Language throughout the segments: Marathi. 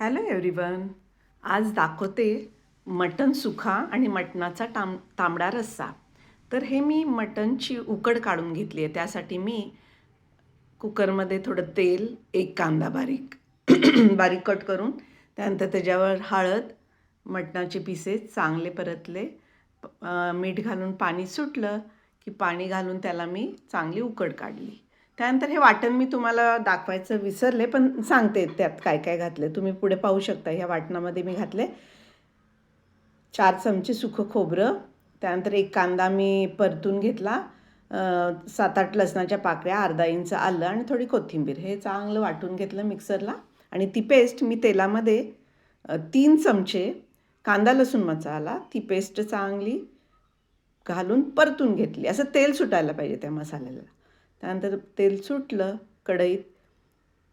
हॅलो एव्हरीवन आज दाखवते मटण सुखा आणि मटणाचा टाम तांबडा रस्सा. तर हे मी मटणची उकड काढून घेतली आहे. त्यासाठी मी कुकरमध्ये थोडं तेल एक कांदा बारीक बारीक कट करून त्यानंतर त्याच्यावर हळद मटणाचे पिसेस चांगले परतले. मीठ घालून पाणी सुटलं की पाणी घालून त्याला मी चांगली उकड काढली. त्यानंतर हे वाटण मी तुम्हाला दाखवायचं विसरले पण सांगते त्यात काय काय घातले तुम्ही पुढे पाहू शकता ह्या वाटणामध्ये मी घातले. चार चमचे सुखं खोबरं त्यानंतर एक कांदा मी परतून घेतला. सात आठ लसणाच्या पाकळ्या अर्धा इंच आलं आणि थोडी कोथिंबीर. हे चांगलं वाटून घेतलं मिक्सरला. आणि ती पेस्ट मी तेलामध्ये तीन चमचे कांदा लसूण मसाला ती पेस्ट चांगली घालून परतून घेतली. असं तेल सुटायला पाहिजे त्या मसाल्याला. त्यानंतर तेल सुटलं कढईत.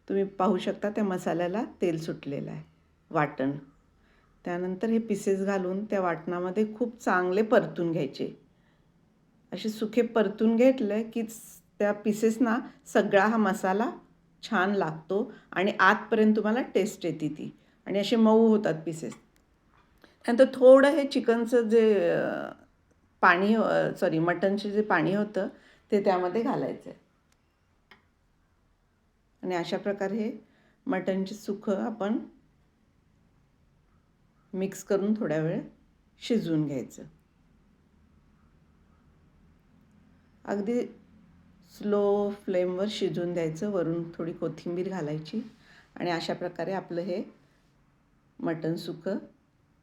तुम्ही पाहू शकता त्या मसाल्याला तेल सुटलेलं आहे वाटण. त्यानंतर हे पिसेस घालून त्या वाटणामध्ये खूप चांगले परतून घ्यायचे. असे सुखे परतून घेतलं की त्या पिसेसना सगळा हा मसाला छान लागतो आणि आतपर्यंत तुम्हाला टेस्ट येते ती. आणि असे मऊ होतात पिसेस त्यानंतर थोडं हे चिकनचं जे पाणी सॉरी मटनचे जे पाणी होतं ते त्यामध्ये घालायचं आहे आणि अशा प्रकारे हे मटनचे सुखं आपण मिक्स करून थोड्या वेळ शिजवून घ्यायचं. अगदी स्लो फ्लेमवर शिजवून द्यायचं वरून थोडी कोथिंबीर घालायची आणि अशा प्रकारे आपलं हे मटण सुकं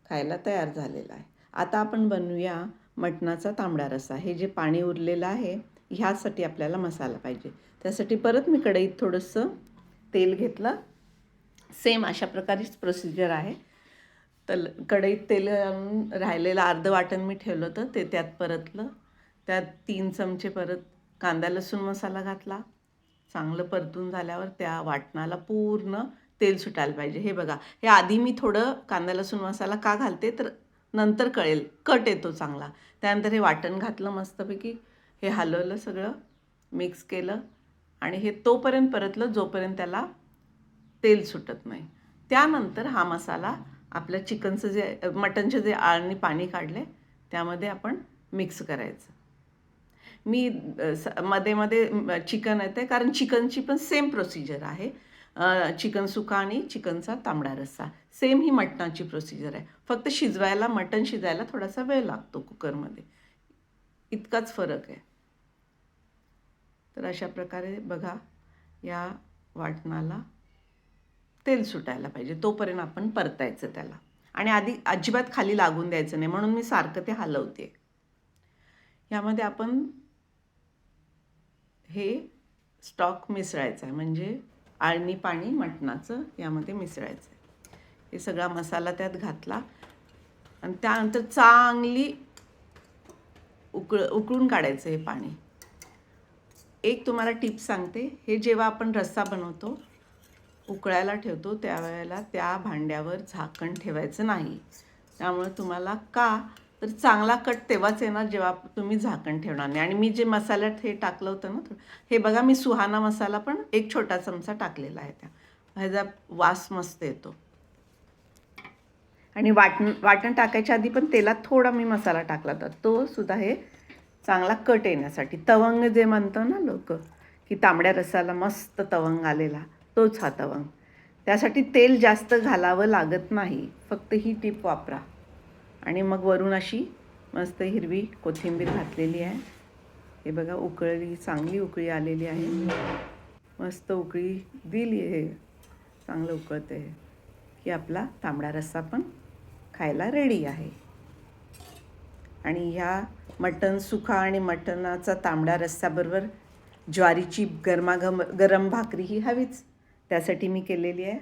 खायला तयार झालेलं आहे. आता आपण बनवूया मटणाचा तांबडा रस्सा. हे जे पाणी उरलेलं आहे ह्यासाठी आपल्याला मसाला पाहिजे. त्यासाठी परत मी कढईत थोडंसं तेल घेतलं. सेम अशा प्रकारेच प्रोसिजर आहे. तर कढईत तेल राहिलेलं अर्धं वाटण मी ठेवलं होतं ते त्यात परतलं. त्यात तीन चमचे परत कांदा लसूण मसाला घातला. चांगलं परतून झाल्यावर त्या वाटणाला पूर्ण तेल सुटायला पाहिजे. हे बघा हे आधी मी थोडं कांदा लसूण मसाला का घालते? तर नंतर कळेल. कट येतो चांगला. त्यानंतर हे वाटण घातलं मस्तपैकी. हे हलवलं सगळं मिक्स केलं आणि हे तोपर्यंत परतलं जोपर्यंत त्याला तेल सुटत नाही. त्यानंतर हा मसाला आपल्या चिकनचं जे मटनचे जे आळणी पाणी काढले त्यामध्ये आपण मिक्स करायचं. मी मध्ये मध्ये चिकन येते कारण चिकनची पण सेम प्रोसिजर आहे. चिकन सुका आणि चिकनचा तांबडा रस्सा. सेम ही मटणाची प्रोसिजर आहे. फक्त शिजवायला मटण शिजायला थोडासा वेळ लागतो कुकरमध्ये इतकाच फरक आहे. तर अशा प्रकारे बघा या वाटणाला तेल सुटायला पाहिजे. तोपर्यंत आपण परतायचं त्याला. आणि आधी अजिबात खाली लागून द्यायचं नाही. म्हणून मी सारखं ते हलवते. यामध्ये आपण हे स्टॉक मिसळायचं आहे. म्हणजे आळणी पाणी मटणाचं यामध्ये मिसळायचं आहे. हे सगळा मसाला त्यात घातला. आणि त्यानंतर चांगली उकळ उकळून काढायचं हे पाणी. एक तुम्हाला टिप सांगते हे जेव्हा आपण रस्सा बनवतो उकळायला ठेवतो त्यावेळेला त्या भांड्यावर झाकण ठेवायचं नाही. त्यामुळे तुम्हाला का? तर चांगला कट तेव्हाच येणार जेव्हा तुम्ही झाकण ठेवणार नाही. आणि मी जे मसाल्यात हे टाकलं होतं ना हे बघा मी सुहाना मसाला पण एक छोटा चमचा टाकलेला आहे त्या. ह्याचा वास मस्त येतो. आणि वाटण वाटण टाकायच्या आधी पण तेलात थोडा मी मसाला टाकला होता तो सुद्धा हे चांगला कट येण्यासाठी. तवंग जे म्हणतो ना लोक की तांबड्या रसाला मस्त तवंग आलेला तोच हा तवंग. त्यासाठी तेल जास्त घालावं लागत नाही फक्त ही टीप वापरा. आणि मग वरून अशी मस्त हिरवी कोथिंबीर घातलेली आहे. हे बघा उकळली चांगली उकळी आलेली आहे. मस्त उकळी दिली आहे. चांगलं उकळते आहे की आपला तांबडा रस्सा पण खायला रेडी आहे. आणि ह्या मटण सुखा आणि मटणाचा तांबडा रस्साबरोबर ज्वारीची गरमागम गरम भाकरी ही हवीच. त्यासाठी मी केलेली आहे.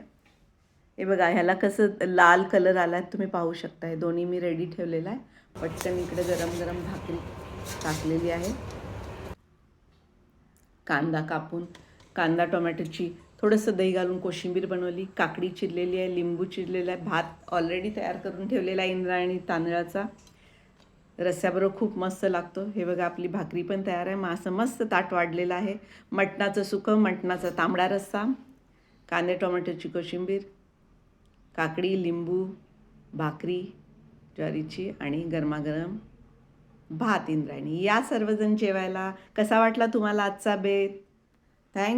हे बघा ह्याला कसं लाल कलर आला आहे तुम्ही पाहू शकता हे दोन्ही मी रेडी ठेवलेला आहे. पटकन इकडे गरम गरम भाकरी टाकलेली आहे. कांदा कापून कांदा टोमॅटोची थोडंसं दही घालून कोशिंबीर बनवली काकडी चिरलेली आहे लिंबू चिरलेला आहे भात ऑलरेडी तयार करून ठेवलेला आहे इंद्रायणी तांदळाचा. रस्स्याबरोबर खूप मस्त लागतो. हे बघा आपली भाकरी पण तयार आहे. मग असं मस्त ताट वाढलेलं आहे. मटणाचं सुकं मटणाचा तांबडा रस्सा कांदे टोमॅटोची कोशिंबीर काकडी लिंबू भाकरी ज्वारीची आणि गरमागरम भात इंद्रायणी. या सर्वजण जेवायला कसा वाटला तुम्हाला आजचा बेत? थँक